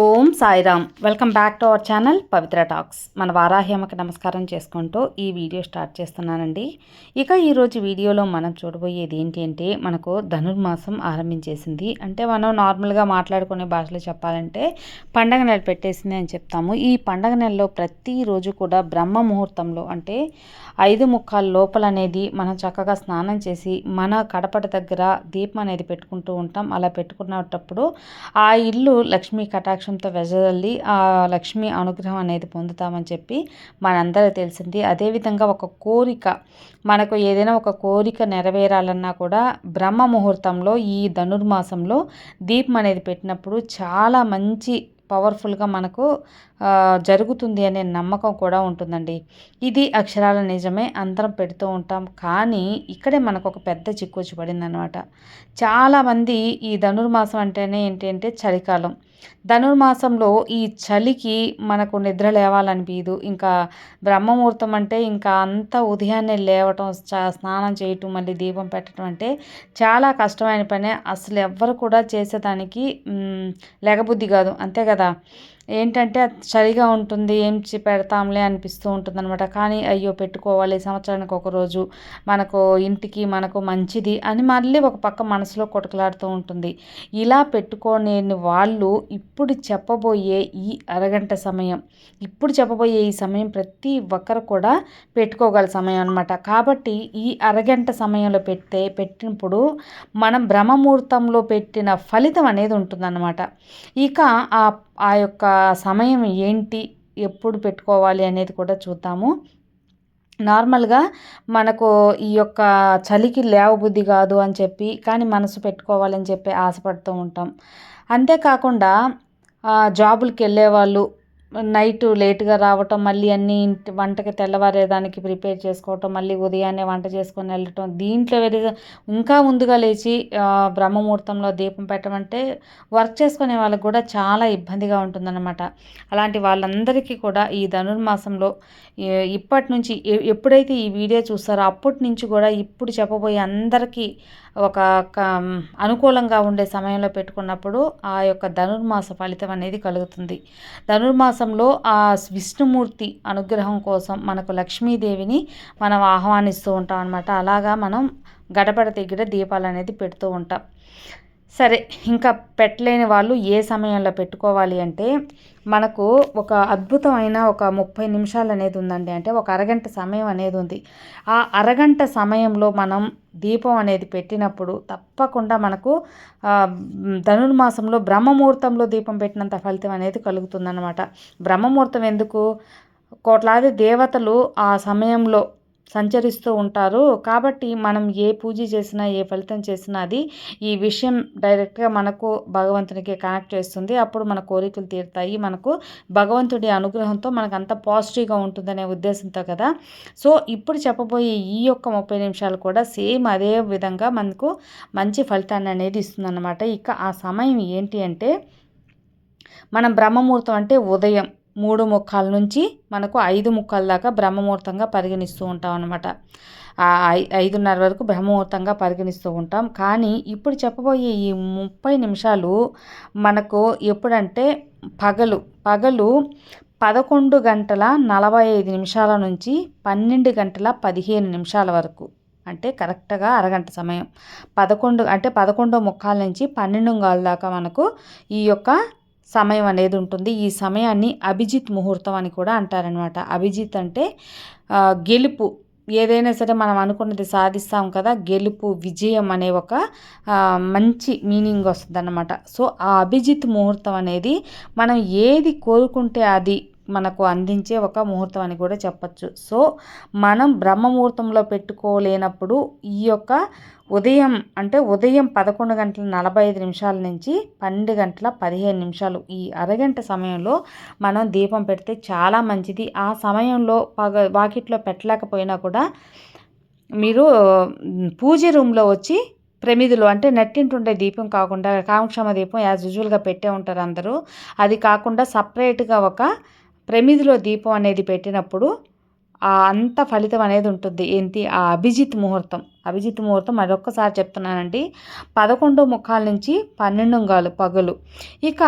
Om Sairam. Welcome back to our channel Pavitra talks మన వారాహ్యమకి నమస్కారం చేసుకుంటూ ఈ వీడియో స్టార్ట్ చేస్తున్నానండి. ఇక ఈరోజు వీడియోలో మనం చూడబోయేది ఏంటి అంటే మనకు ధనుర్మాసం ఆరంభించేసింది. అంటే మనం నార్మల్గా మాట్లాడుకునే భాషలో చెప్పాలంటే పండగ నెల పెట్టేసింది అని చెప్తాము. ఈ పండగ నెలలో ప్రతిరోజు కూడా బ్రహ్మ ముహూర్తంలో అంటే ఐదు ముక్కాల లోపల అనేది మనం చక్కగా స్నానం చేసి మన కడపట దగ్గర దీపం అనేది పెట్టుకుంటూ ఉంటాం. అలా పెట్టుకున్నప్పుడు ఆ ఇల్లు లక్ష్మీ కటాక్షంతో వెజల్లి ఆ లక్ష్మి అనుగ్రహం అనేది పొందుతామని చెప్పి మనందరికీ తెలిసింది. అదేవిధంగా ఒక కోరిక మనకు ఏదైనా ఒక కోరిక నెరవేరాలన్నా కూడా బ్రహ్మ ముహూర్తంలో ఈ ధనుర్మాసంలో దీపం అనేది పెట్టినప్పుడు చాలా మంచి పవర్ఫుల్గా మనకు జరుగుతుంది అనే నమ్మకం కూడా ఉంటుందండి. ఇది అక్షరాల నిజమే అందరం పెడుతూ ఉంటాం. కానీ ఇక్కడే మనకు ఒక పెద్ద చిక్కు వచ్చి పడింది అనమాట చాలామంది ఈ ధనుర్మాసం అంటేనే ఏంటి అంటే చలికాలం. ధనుర్మాసంలో ఈ చలికి మనకు నిద్ర లేవాలనిపించదు ఇంకా బ్రహ్మముహూర్తం అంటే ఇంకా అంత ఉదయాన్నే లేవటం స్నానం చేయటం మళ్ళీ దీపం పెట్టడం అంటే చాలా కష్టమైన పని. అసలు ఎవ్వరు కూడా చేసేదానికి లేకబుద్ధి కాదు. అంతే కదా. ఏంటంటే చలిగా ఉంటుంది ఏం పెడతాంలే అనిపిస్తూ ఉంటుంది అనమాట కానీ అయ్యో పెట్టుకోవాలి సంవత్సరానికి ఒకరోజు మనకు ఇంటికి మనకు మంచిది అని మళ్ళీ ఒక పక్క మనసులో కొటకలాడుతూ ఉంటుంది. ఇలా పెట్టుకోలేని వాళ్ళు ఇప్పుడు చెప్పబోయే ఈ అరగంట సమయం. ఇప్పుడు చెప్పబోయే ఈ సమయం ప్రతి ఒక్కరు కూడా పెట్టుకోగల సమయం అనమాట కాబట్టి ఈ అరగంట సమయంలో పెడితే పెట్టినప్పుడు మనం బ్రహ్మముహూర్తంలో పెట్టిన ఫలితం అనేది ఉంటుందన్నమాట. ఇక ఆ ఆ యొక్క సమయం ఏంటి ఎప్పుడు పెట్టుకోవాలి అనేది కూడా చూద్దాము. నార్మల్గా మనకు ఈ యొక్క చలికి లేవబుద్ధి కాదు అని చెప్పి కానీ మనసు పెట్టుకోవాలని చెప్పి ఆశపడుతూ ఉంటాం. అంతేకాకుండా జాబులకి వెళ్ళే వాళ్ళు నైట్ లేట్గా రావటం మళ్ళీ అన్నీ ఇంటి వంటకి తెల్లవారేదానికి ప్రిపేర్ చేసుకోవటం మళ్ళీ ఉదయాన్నే వంట చేసుకొని వెళ్ళటం దీంట్లో ఇంకా ముందుగా లేచి బ్రహ్మముహూర్తంలో దీపం పెట్టమంటే వర్క్ చేసుకునే వాళ్ళకి కూడా చాలా ఇబ్బందిగా ఉంటుందన్నమాట. అలాంటి వాళ్ళందరికీ కూడా ఈ ధనుర్మాసంలో ఇప్పటి నుంచి ఎప్పుడైతే ఈ వీడియో చూస్తారో అప్పటి నుంచి కూడా ఇప్పుడు చెప్పబోయే అందరికీ ఒక అనుకూలంగా ఉండే సమయంలో పెట్టుకున్నప్పుడు ఆ యొక్క ధనుర్మాస ఫలితం అనేది కలుగుతుంది. ధనుర్మాసంలో ఆ విష్ణుమూర్తి అనుగ్రహం కోసం మనకు లక్ష్మీదేవిని మనం ఆహ్వానిస్తూ ఉంటాం అనమాట అలాగా మనం గడపడ దగ్గర దీపాలు అనేది పెడుతూ ఉంటాం. సరే ఇంకా పెట్టలేని వాళ్ళు ఏ సమయంలో పెట్టుకోవాలి అంటే మనకు ఒక అద్భుతమైన ఒక ముప్పై నిమిషాలు అనేది ఉందండి. అంటే ఒక అరగంట సమయం అనేది ఉంది. ఆ అరగంట సమయంలో మనం దీపం అనేది పెట్టినప్పుడు తప్పకుండా మనకు ధనుర్మాసంలో బ్రహ్మముహూర్తంలో దీపం పెట్టినంత ఫలితం అనేది కలుగుతుందన్నమాట. బ్రహ్మముహూర్తం ఎందుకు? కోట్లాది దేవతలు ఆ సమయంలో సంచరిస్తూ ఉంటారు. కాబట్టి మనం ఏ పూజ చేసినా ఏ ఫలితం చేసినా అది ఈ విషయం డైరెక్ట్గా మనకు భగవంతునికి కనెక్ట్ చేస్తుంది. అప్పుడు మన కోరికలు తీరుతాయి. మనకు భగవంతుడి అనుగ్రహంతో మనకు అంత పాజిటివ్గా ఉంటుందనే ఉద్దేశంతో కదా. సో ఇప్పుడు చెప్పబోయే ఈ యొక్క ముప్పై నిమిషాలు కూడా సేమ్ అదే విధంగా మనకు మంచి ఫలితాన్ని అనేది ఇస్తుందన్నమాట. ఇక ఆ సమయం ఏంటి అంటే మనం బ్రహ్మముహూర్తం అంటే ఉదయం. మూడు ముక్కాల నుంచి మనకు ఐదు ముక్కల దాకా బ్రహ్మముహూర్తంగా పరిగణిస్తూ ఉంటాం అనమాట ఐదున్నర వరకు బ్రహ్మముహూర్తంగా పరిగణిస్తూ ఉంటాం. కానీ ఇప్పుడు చెప్పబోయే ఈ ముప్పై నిమిషాలు మనకు ఎప్పుడంటే పగలు. పగలు పదకొండు గంటల నలభై ఐదు నిమిషాల నుంచి పన్నెండు గంటల పదిహేను నిమిషాల వరకు. అంటే కరెక్ట్గా అరగంట సమయం. పదకొండు అంటే పదకొండో ముక్కాల నుంచి పన్నెండు దాకా మనకు ఈ యొక్క సమయం అనేది ఉంటుంది. ఈ సమయాన్ని అభిజిత్ ముహూర్తం అని కూడా అంటారనమాట అభిజిత్ అంటే గెలుపు. ఏదైనా సరే మనం అనుకున్నది సాధిస్తాం కదా గెలుపు విజయం అనే ఒక మంచి మీనింగ్ వస్తుందన్నమాట. సో ఆ అభిజిత్ ముహూర్తం అనేది మనం ఏది కోరుకుంటే అది మనకు అందించే ఒక ముహూర్తం అని కూడా చెప్పచ్చు. సో మనం బ్రహ్మ ముహూర్తంలో పెట్టుకోలేనప్పుడు ఈ యొక్క ఉదయం అంటే ఉదయం పదకొండు గంటల నలభై ఐదు నిమిషాల నుంచి పన్నెండు గంటల పదిహేను నిమిషాలు ఈ అరగంట సమయంలో మనం దీపం పెడితే చాలా మంచిది. ఆ సమయంలో పగ వాకిట్లో పెట్టలేకపోయినా కూడా మీరు పూజ రూమ్లో వచ్చి ప్రమిదులు అంటే నెట్టింటుండే దీపం కాకుండా కామక్షమ దీపం యాజ్ యూజువల్గా పెట్టే ఉంటారు అందరూ. అది కాకుండా సపరేట్గా ఒక ప్రమిదిలో దీపం అనేది పెట్టినప్పుడు ఆ అంత ఫలితం అనేది ఉంటుంది. ఏంటి? ఆ అభిజిత్ ముహూర్తం. అభిజిత్ ముహూర్తం మరొక్కసారి చెప్తున్నానండి. పదకొండు ముఖాల నుంచి పన్నెండు గాలు పగులు. ఇక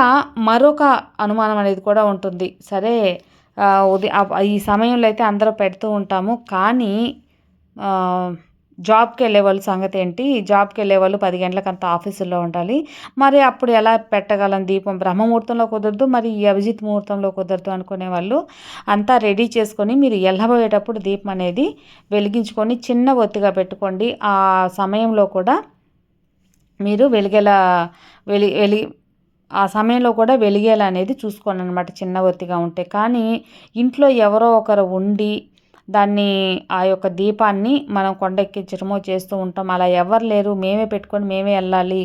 మరొక అనుమానం అనేది కూడా ఉంటుంది. సరే ఉదయం ఈ సమయంలో అయితే అందరూ పెడుతూ ఉంటాము. కానీ జాబ్కి వెళ్ళే వాళ్ళ సంగతి ఏంటి? జాబ్కి వెళ్ళే వాళ్ళు పది గంటలకు అంత ఆఫీసులో ఉండాలి. మరి అప్పుడు ఎలా పెట్టగలం దీపం? బ్రహ్మముహూర్తంలో కుదరదు మరి అభిజిత్ ముహూర్తంలో కుదరదు అనుకునే వాళ్ళు అంతా రెడీ చేసుకొని మీరు వెళ్ళబోయేటప్పుడు దీపం అనేది వెలిగించుకొని చిన్న ఒత్తిగా పెట్టుకోండి. ఆ సమయంలో కూడా మీరు వెలిగేలా వెలి వెలి ఆ సమయంలో కూడా వెలిగేలా అనేది చూసుకోండి అనమాట చిన్న ఒత్తిగా ఉంటే. కానీ ఇంట్లో ఎవరో ఒకరు ఉండి దాన్ని ఆ యొక్క దీపాన్ని మనం కొండెక్కించడమో చేస్తూ ఉంటాం. అలా ఎవరు లేరు. మేమే పెట్టుకొని మేమే వెళ్ళాలి.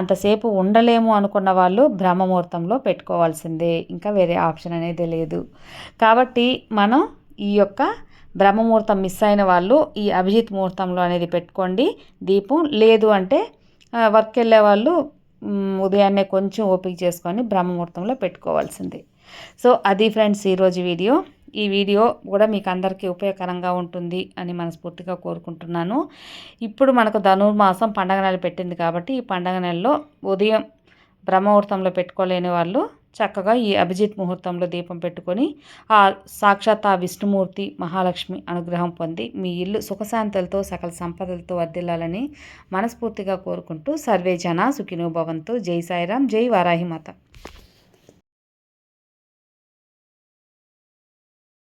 అంతసేపు ఉండలేము అనుకున్న వాళ్ళు బ్రహ్మముహూర్తంలో పెట్టుకోవాల్సిందే. ఇంకా వేరే ఆప్షన్ అనేది లేదు. కాబట్టి మనం ఈ యొక్క బ్రహ్మముహూర్తం మిస్ అయిన వాళ్ళు ఈ అభిజిత్ ముహూర్తంలో అనేది పెట్టుకోండి. దీపం లేదు అంటే వర్క్ వెళ్ళే వాళ్ళు ఉదయాన్నే కొంచెం ఓపిక చేసుకొని బ్రహ్మముహూర్తంలో పెట్టుకోవాల్సింది. సో అది ఫ్రెండ్స్ ఈరోజు వీడియో. ఈ వీడియో కూడా మీకు అందరికీ ఉపయోగకరంగా ఉంటుంది అని మనస్ఫూర్తిగా కోరుకుంటున్నాను. ఇప్పుడు మనకు ధనుర్మాసం పండగ నెల పెట్టింది కాబట్టి ఈ పండగ నెలలో ఉదయం బ్రహ్మముహూర్తంలో పెట్టుకోలేని వాళ్ళు చక్కగా ఈ అభిజిత్ ముహూర్తంలో దీపం పెట్టుకొని ఆ సాక్షాత్ ఆ విష్ణుమూర్తి మహాలక్ష్మి అనుగ్రహం పొంది మీ ఇల్లు సుఖశాంతులతో సకల సంపదలతో వర్దిల్లాలని మనస్ఫూర్తిగా కోరుకుంటూ సర్వే జన సుఖినోభవంతో జై సాయిరాం జై వారాహిమాత